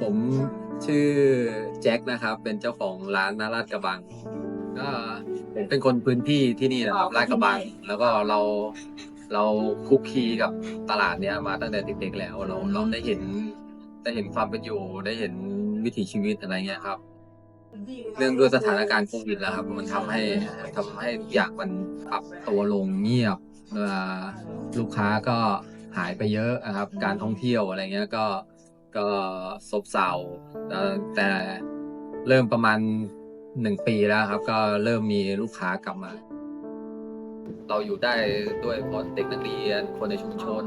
ผมชื่อแจ็คนะครับ เป็นเจ้าของร้านนาราดกระบัง ก็ผมเป็นคนพื้นที่ที่นี่นะครับอ๋อลาดกระบังที่นี่แล้วก็เราเราคุกคีกับตลาดเนี้ยมาตั้งแต่เด็กๆแล้ว เราเราได้เห็นได้เห็นความเป็นอยู่ได้เห็นวิถีชีวิตอะไรเงี้ยครับ เรื่องด้วยสถานการณ์โควิดแล้วครับ มันทำให้ทำให้ทุกอย่างมันปรับตัวลงเงียบเอ่อลูกค้าก็หายไปเยอะนะครับ การท่องเที่ยวอะไรเงี้ยก็ ก็ซบเซาแล้วแต่เริ่มประมาณหนึ่งปีแล้วครับ ก็เริ่มมีลูกค้ากลับมา เราอยู่ได้ด้วยเพราะเด็กนักเรียนคนในชุมชน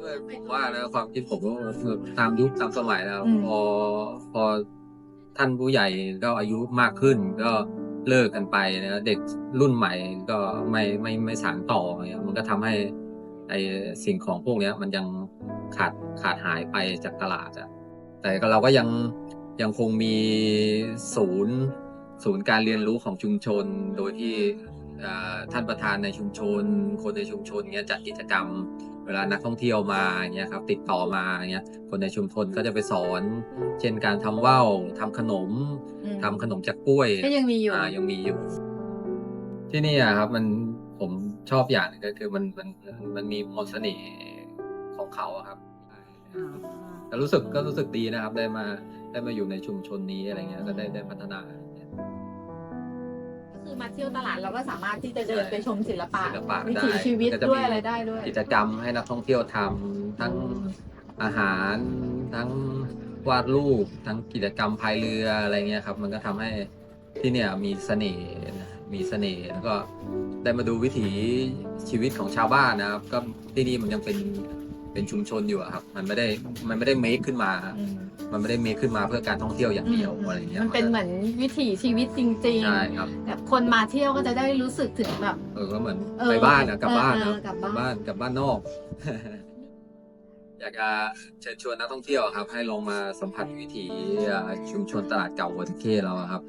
ด้วยผมว่านะความคิดผมก็คือตามยุคตามสมัยนะครับอืมพอพอท่านผู้ใหญ่ก็อายุมากขึ้น ก็เลิกกันไปนะเด็กรุ่นใหม่ก็ไม่ไม่ไม่สานต่ออย่างเงี้ยมันก็ทำให้ไอสิ่งของพวกเนี้ย มันยัง ขาดขาดหายไปจากตลาดอะแต่ก็เราก็ยังยังคงมีศูนย์ศูนย์การเรียนรู้ของชุมชน โดยที่เอ่อท่านประธานในชุมชน คนในชุมชนเงี้ยจัดกิจกรรม เวลานักท่องเที่ยวมาเงี้ยครับติดต่อมาเงี้ยคนในชุมชนก็จะไปสอน เช่นการทำว่าวทำขนมอืมทำขนมจากกล้วยก็ยังมีอยู่อ่ายังมีอยู่ ที่นี่อะครับมันผมชอบอย่างหนึงก็คือมันมันมันมีมนต์เสน่ห์ ของเขาอะครับอ่าแต่รู้สึกก็รู้สึกดีนะครับ ได้มาได้มาอยู่ในชุมชนนี้อะไรเงี้ยก็ได้ได้พัฒนาก็คือมาเที่ยวตลาดเราก็สามารถที่จะเดินไปชมศิลปะศิลปะวิได้ถีชีวิตก็จะด้วยมีอะไรได้ด้วยกิจกรรมให้นักท่องเที่ยวทำทั้งอาหารทั้งวาดรูปทั้งกิจกรรมพายเรืออะไรเงี้ยครับ มันก็ทำให้ที่เนี่ยมีเสน่ห์นะมีเสน่ห์แล้วก็ได้มาดูวิถีชีวิตของชาวบ้านนะครับ ก็ที่นี่มันยังเป็น เป็นชุมชนอยู่อะครับ มันไม่ได้มันไม่ได้เมคขึ้นมา อืมมันไม่ได้เมคขึ้นมาเพื่อการท่องเที่ยวอย่างเดียวอะไรเงี้ยมันเป็นเหมือนวิถีชีวิตจริงใช่ครับๆแบบคนมาเที่ยวก็จะได้รู้สึกถึงแบบ เออก็เหมือนเออไปบ้านอะกลับบ้านเอนะอกลับบ้าน บ้านกลับบ้านนอก อยากจะเชิญชวนนักท่องเที่ยวครับ ให้ลองมาสัมผัสวิถีอ่าชุมชนตลาดเก่าวัตเก้เราอะครับ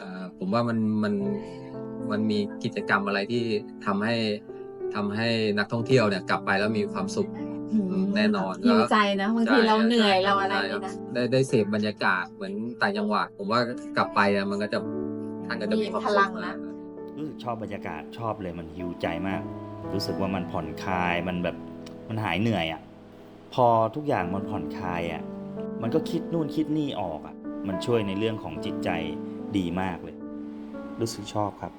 อ่าผมว่ามันมันมันมีกิจกรรมอะไรที่ทำให้ทำให้นักท่องเที่ยวเนี่ย กลับไปแล้วมีความสุขม แน่นอนหิวแล้วใจนะบางทีใช่เราเหนื่อยใช่เราอะไรใช่นี่ครับนะได้ได้เสพบรรยากาศเหมือนต่างจังหวัดผมว่ากลับไปอะมันก็จะท่านก็จะมีความมีพสุลัขงนะ รู้สึกชอบบรรยากาศชอบเลยมันฮิวใจมาก รู้สึกว่ามันผ่อนคลายมันแบบมันหายเหนื่อยอะ่ะพอทุกอย่างมันผ่อนคลายอะ่ะมันก็คิดนู่นคิดนี่ออกอะ่ะมันช่วยในเรื่องของจิตใจดีมากเลย รู้สึกชอบครับ